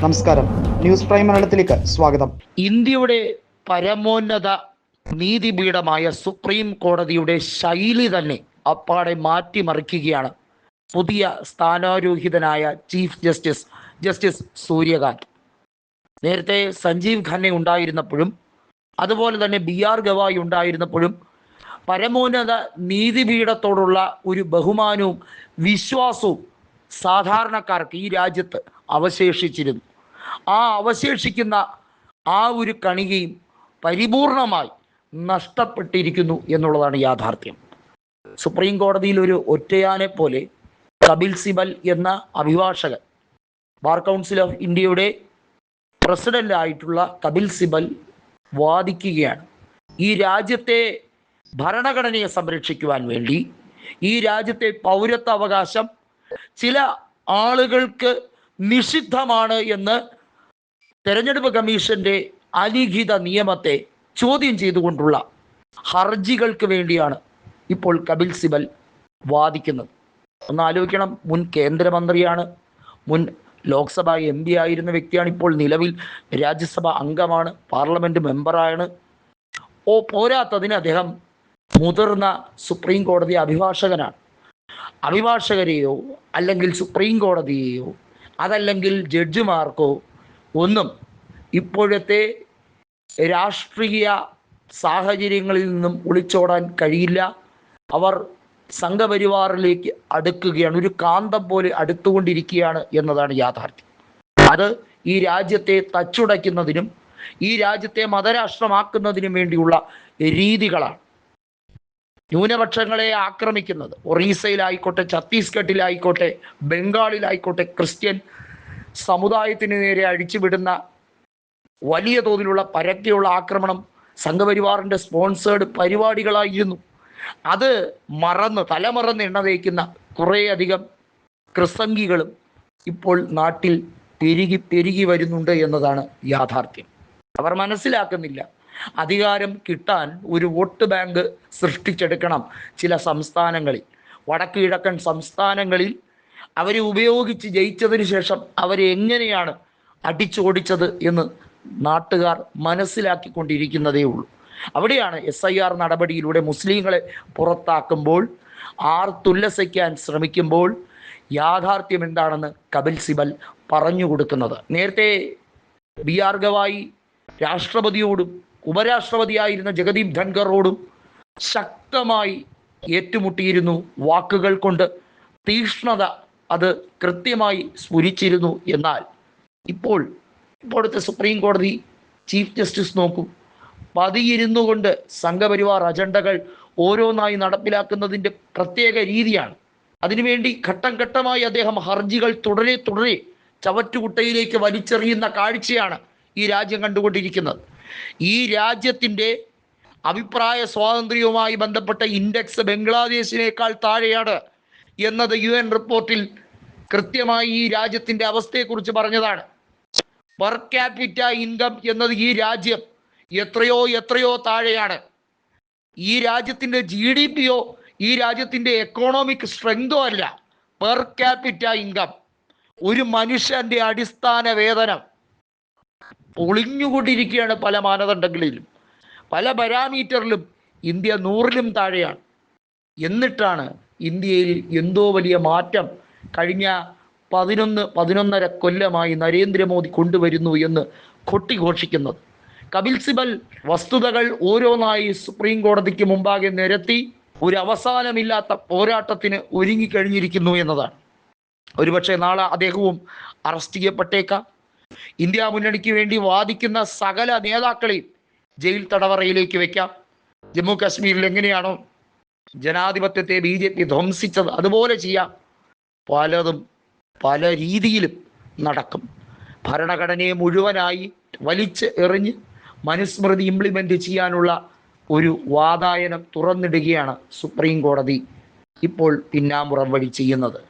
നമസ്കാരം. News prime മലയാളത്തിലേക്ക് സ്വാഗതം. ഇന്ത്യയുടെ പരമോന്നത നീതിപീഠമായ സുപ്രീം കോടതിയുടെ ശൈലി തന്നെ അപ്പാടെ മാറ്റിമറിക്കുകയാണ്. പുതിയ സ്ഥാനാരോഹിതനായ ചീഫ് ജസ്റ്റിസ് ജസ്റ്റിസ് സൂര്യകാന്ത്. നേരത്തെ സഞ്ജീവ് ഖന്ന ഉണ്ടായിരുന്നപ്പോഴും അതുപോലെ തന്നെ ബി ആർ ഗവായി ഉണ്ടായിരുന്നപ്പോഴും പരമോന്നത നീതിപീഠത്തോടുള്ള ഒരു ബഹുമാനവും വിശ്വാസവും സാധാരണക്കാർക്ക് ഈ രാജ്യത്ത് അവശേഷിച്ചിരുന്നു. ആ അവശേഷിക്കുന്ന ആ ഒരു കണികയും പരിപൂർണമായി നഷ്ടപ്പെട്ടിരിക്കുന്നു എന്നുള്ളതാണ് യാഥാർത്ഥ്യം. സുപ്രീം കോടതിയിൽ ഒരു ഒറ്റയാനെ പോലെ കപിൽ സിബൽ എന്ന അഭിഭാഷകൻ ബാർ കൗൺസിൽ ഓഫ് ഇന്ത്യയുടെ പ്രസിഡന്റ് ആയിട്ടുള്ള കപിൽ സിബൽ വാദിക്കുകയാണ്. ഈ രാജ്യത്തെ ഭരണഘടനയെ സംരക്ഷിക്കുവാൻ വേണ്ടി ഈ രാജ്യത്തെ പൗരത്വ അവകാശം ചില ആളുകൾക്ക് നിഷിദ്ധമാണ് എന്ന് തെരഞ്ഞെടുപ്പ് കമ്മീഷന്റെ അലിഖിത നിയമത്തെ ചോദ്യം ചെയ്തുകൊണ്ടുള്ള ഹർജികൾക്ക് വേണ്ടിയാണ് ഇപ്പോൾ കപിൽ സിബൽ വാദിക്കുന്നത്. ഒന്ന് ആലോചിക്കണം. മുൻ കേന്ദ്രമന്ത്രിയാണ്. മുൻ ലോക്സഭ എം പി ആയിരുന്ന വ്യക്തിയാണ് ഇപ്പോൾ നിലവിൽ രാജ്യസഭ അംഗമാണ്. പാർലമെന്റ് മെമ്പറാണ്. ഓ പോരാത്തതിന് അദ്ദേഹം മുതിർന്ന സുപ്രീം കോടതി അഭിഭാഷകനാണ്. അഭിഭാഷകരെയോ അല്ലെങ്കിൽ സുപ്രീം കോടതിയെയോ അതല്ലെങ്കിൽ ജഡ്ജിമാർക്കോ ഒന്നും. ഇപ്പോഴത്തെ രാഷ്ട്രീയ സാഹചര്യങ്ങളിൽ നിന്നും ഒളിച്ചോടാൻ കഴിയില്ല. അവർ സംഘപരിവാറിലേക്ക് അടുക്കുകയാണ്. ഒരു കാന്തം പോലെ അടുത്തുകൊണ്ടിരിക്കുകയാണ് എന്നതാണ് യാഥാർത്ഥ്യം. അത് ഈ രാജ്യത്തെ തച്ചുടയ്ക്കുന്നതിനും ഈ രാജ്യത്തെ മതരാഷ്ട്രമാക്കുന്നതിനും വേണ്ടിയുള്ള രീതികളാണ്. ന്യൂനപക്ഷങ്ങളെ ആക്രമിക്കുന്നത്. ഒറീസയിലായിക്കോട്ടെ ഛത്തീസ്ഗഡിലായിക്കോട്ടെ ബംഗാളിലായിക്കോട്ടെ ക്രിസ്ത്യൻ സമുദായത്തിന് നേരെ അഴിച്ചുവിടുന്ന വലിയ തോതിലുള്ള പരക്കെയുള്ള ആക്രമണം സംഘപരിവാറിന്റെ സ്പോൺസേഡ് പരിപാടികളായിരുന്നു. അത് മറന്ന് തലമറന്ന് എണ്ണ തേക്കുന്ന കുറേയധികം ക്രിസംഗികളും ഇപ്പോൾ നാട്ടിൽ പെരുകി പെരുകി വരുന്നുണ്ട് എന്നതാണ് യാഥാർത്ഥ്യം. അവർ മനസ്സിലാക്കുന്നില്ല. അധികാരം കിട്ടാൻ ഒരു വോട്ട് ബാങ്ക് സൃഷ്ടിച്ചെടുക്കണം ചില സംസ്ഥാനങ്ങളിൽ. വടക്ക് കിഴക്കൻ സംസ്ഥാനങ്ങളിൽ അവരെ ഉപയോഗിച്ച് ജയിച്ചതിന് ശേഷം അവരെ എങ്ങനെയാണ് അടിച്ചോടിച്ചത് എന്ന് നാട്ടുകാർ മനസ്സിലാക്കിക്കൊണ്ടിരിക്കുന്നതേ ഉള്ളൂ. അവിടെയാണ് എസ് ഐ ആർ നടപടിയിലൂടെ മുസ്ലിങ്ങളെ പുറത്താക്കുമ്പോൾ ആർത്തുല്ലസിക്കാൻ ശ്രമിക്കുമ്പോൾ യാഥാർത്ഥ്യം എന്താണെന്ന് കപിൽ സിബൽ പറഞ്ഞു കൊടുക്കുന്നത് നേരത്തെ ബി ആർ ഗവായി രാഷ്ട്രപതിയോടും ഉപരാഷ്ട്രപതിയായിരുന്ന ജഗദീപ് ധൻഖറോടും ശക്തമായി ഏറ്റുമുട്ടിയിരുന്നു വാക്കുകൾ കൊണ്ട് തീക്ഷ്ണത അത് കൃത്യമായി സ്ഫുരിച്ചിരുന്നു എന്നാൽ ഇപ്പോൾ ഇപ്പോഴത്തെ സുപ്രീം കോടതി ചീഫ് ജസ്റ്റിസ് നോക്കും. പതിയിരുന്നു കൊണ്ട് സംഘപരിവാർ അജണ്ടകൾ ഓരോന്നായി നടപ്പിലാക്കുന്നതിന്റെ പ്രത്യേക രീതിയാണ്. അതിനുവേണ്ടി ഘട്ടം ഘട്ടമായി അദ്ദേഹം ഹർജികൾ തുടരെ തുടരെ ചവറ്റുകുട്ടയിലേക്ക് വലിച്ചെറിയുന്ന കാഴ്ചയാണ് ഈ രാജ്യം കണ്ടുകൊണ്ടിരിക്കുന്നത്. ഈ രാജ്യത്തിന്റെ അഭിപ്രായ സ്വാതന്ത്ര്യവുമായി ബന്ധപ്പെട്ട ഇൻഡെക്സ് ബംഗ്ലാദേശിനേക്കാൾ താഴെയാണ് എന്നത് യു എൻ റിപ്പോർട്ടിൽ കൃത്യമായി ഈ രാജ്യത്തിന്റെ അവസ്ഥയെക്കുറിച്ച് പറഞ്ഞതാണ്. പെർ ക്യാപിറ്റ ഇൻകം എന്നത് ഈ രാജ്യം എത്രയോ എത്രയോ താഴെയാണ്. ഈ രാജ്യത്തിന്റെ ജി ഡി പിയോ ഈ രാജ്യത്തിന്റെ എക്കോണോമിക് സ്ട്രെങ്തോ അല്ല. Per capita income. ഒരു മനുഷ്യന്റെ അടിസ്ഥാന വേതനം. ഒളിഞ്ഞുകൊണ്ടിരിക്കുകയാണ് പല മാനദണ്ഡങ്ങളിലും. പല പാരാമീറ്ററിലും ഇന്ത്യ നൂറിലും താഴെയാണ്. എന്നിട്ടാണ് ഇന്ത്യയിൽ എന്തോ വലിയ മാറ്റം കഴിഞ്ഞ പതിനൊന്ന് പതിനൊന്നര കൊല്ലമായി നരേന്ദ്രമോദി കൊണ്ടുവരുന്നു എന്ന് കൊട്ടിഘോഷിക്കുന്നത്. കപിൽ സിബൽ വസ്തുതകൾ ഓരോന്നായി സുപ്രീം കോടതിക്ക് മുമ്പാകെ നിരത്തി ഒരു അവസാനമില്ലാത്ത പോരാട്ടത്തിന് ഒരുങ്ങിക്കഴിഞ്ഞിരിക്കുന്നു എന്നതാണ്. ഒരുപക്ഷെ നാളെ അദ്ദേഹവും അറസ്റ്റ് ചെയ്യപ്പെട്ടേക്കാം. ഇന്ത്യ മുന്നണിക്ക് വേണ്ടി വാദിക്കുന്ന സകല നേതാക്കളെയും ജയിൽ തടവറയിലേക്ക് വെക്കാം. ജമ്മു കാശ്മീരിൽ എങ്ങനെയാണോ ജനാധിപത്യത്തെ ബി ജെ പി ധ്വംസിച്ചത് അതുപോലെ ചെയ്യാം. പലതും പല രീതിയിലും നടക്കും. ഭരണഘടനയെ മുഴുവനായി വലിച്ച് എറിഞ്ഞ് മനുസ്മൃതി ഇംപ്ലിമെന്റ് ചെയ്യാനുള്ള ഒരു വാതായനം തുറന്നിടുകയാണ് സുപ്രീം കോടതി ഇപ്പോൾ പിന്നാമ്പുറം വഴി ചെയ്യുന്നത്.